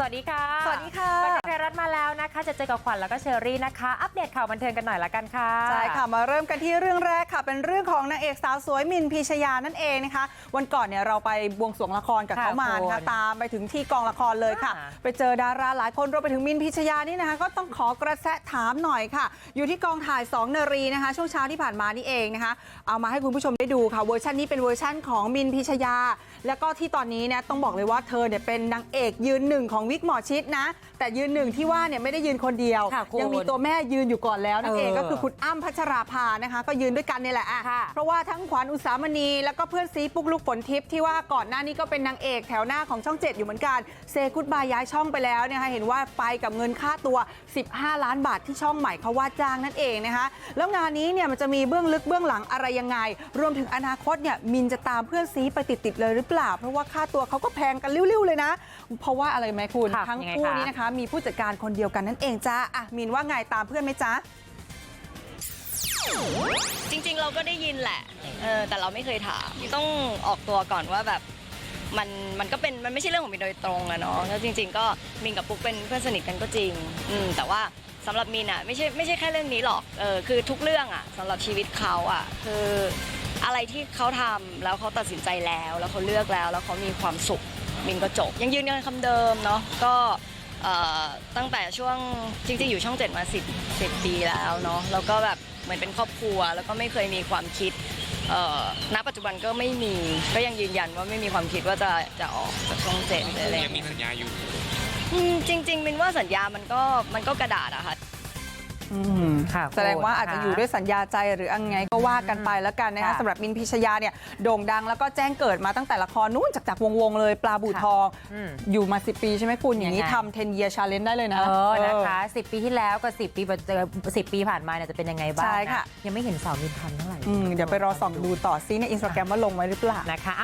สวัสดีค่ะ สวัสดีค่ะบันเทิงไทยรัฐมาแล้วนะคะ จะเจอกับขวัญแล้วก็เชอรี่นะคะ อัปเดตข่าวบันเทิงกันหน่อยละกันค่ะ ใช่ค่ะ มาเริ่มกันที่เรื่องแรกค่ะ เป็นเรื่องของนางเอกสาวสวยมินพีชยานั่นเองนะคะ วันก่อนเนี่ยเราไปบวงสรวงละครกับค่ะเขามานะคุคะณตามไปถึงที่กองละครเลยค่ะอ่าไปเจอดาราหลายคนรวมไปถึงมินพีชยานี่นะคะ ก็ต้องขอกระแสถามหน่อยค่ะ อยู่ที่กองถ่าย2นารีนะคะ ช่วงเช้าที่ผ่านมานี่เองนะคะ เอามาให้คุณผู้ชมได้ดูค่ะ เวอร์ชันนี้เป็นเวอร์ชันของมินพีชยา แล้วก็ที่ตอนนี้เนี่ยต้องบอกเลยว่าเธอเนี่ยเป็นนางเอกยืนหนึ่งของวิกหมอชิดนะ แต่ยืนหนึ่งที่ว่าเนี่ยไม่ได้ยืนคนเดียวค่ะคุณยังมีตัวแม่ยืนอยู่ก่อนแล้วนั่นเองเออก็คือคุณอ้ำพัชราภานะคะ ก็ยืนด้วยกันนี่แหละอะค่ะเพราะว่าทั้งขวัญอุสามณีแล้วก็เพื่อนซีปุ๊กลุกฝนทิพย์ที่ว่าก่อนหน้านี้ก็เป็นนางเอกแถวหน้าของช่อง 7 อยู่เหมือนกันเซกุดบายย้ายช่องไปแล้วนะคะเห็นว่าไปกับเงินค่าตัว 15 ล้านบาทที่ช่องใหม่เขาว่าจ้างนั่นเองนะคะแล้วงานนี้เนี่ยมันจะมีเบื้องลึกเบื้องหลังอะไรยังไง รวมถึงอนาคตเนี่ยมินจะตามเพื่อนซีไปติดๆเลยหรือเปล่า เพราะว่าค่าตัวเขาก็แพงกันริ้วๆเลยนะ เพราะว่าอะไรไหมคุณค่ะทั้งยังไงคู่คะนี้นะคะ มีผู้จัดการคนเดียวกันนั่นเองจ้าอะมินว่าไงตามเพื่อนไหมจ๊ะจริงๆ เราก็ได้ยินแหละเออแต่เราไม่เคยถามต้องออกตัวก่อนว่าแบบมันมันก็เป็นมันไม่ใช่เรื่องของมินโดยตรงอะเนาะแล้วจริง ๆ ก็มินกับปุ๊กเป็นเพื่อนสนิทกันก็จริงอืมแต่ว่าสำหรับมินอะไม่ใช่ไม่ใช่แค่เรื่องนี้หรอกเออคือทุกเรื่องอะสำหรับชีวิตเขาอะคืออะไรที่เขาทำแล้วเขาตัดสินใจแล้ว แล้วเขาเลือกแล้ว แล้วเขามีความสุข มินก็จบ ยังยืนยันคำเดิมเนาะก็เอ่อตั้งแต่ช่วงจริงๆ อยู่ช่องเจ็ดมาสิบสิบปีแล้วเนาะแล้วก็แบบเหมือนเป็นครอบครัว แล้วก็ไม่เคยมีความคิดเอ่อณปัจจุบันก็ไม่มีก็ยังยืนยันว่าไม่มีความคิดว่าจะจะออกจากช่องเจ็ดหรืออะไรยังมีสัญญาอยู่อืมจริงๆมินว่าสัญญามันก็มันก็กระดาษอะค่ะอืม ค่ะแสดงว่าคุณอาจจะค่ะอยู่ด้วยสัญญาใจหรือยังไงก็ว่ากันไปแล้วกันนะคะค่ะสำหรับมินพิชยาเนี่ยโด่งดังแล้วก็แจ้งเกิดมาตั้งแต่ละครนู้นจากจากวงๆเลยปลาบู่ค่ะทองอืมอยู่มา 10 ปีใช่ไหมคุณอย่างนี้ยังไงทำ10 year challenge ได้เลยนะเออนะคะเออ10 ปีที่แล้วกับ 10 ปีเจอ10 ปีผ่านมาเนี่ยจะเป็นยังไงบ้างใช่นค่ะยังไม่เห็นสาวมินทำเท่าไหร่อืมเดี๋ยวไปรอส่องดูต่อซิในอินสตาแกรมว่าลงไว้หรือเปล่านะคะ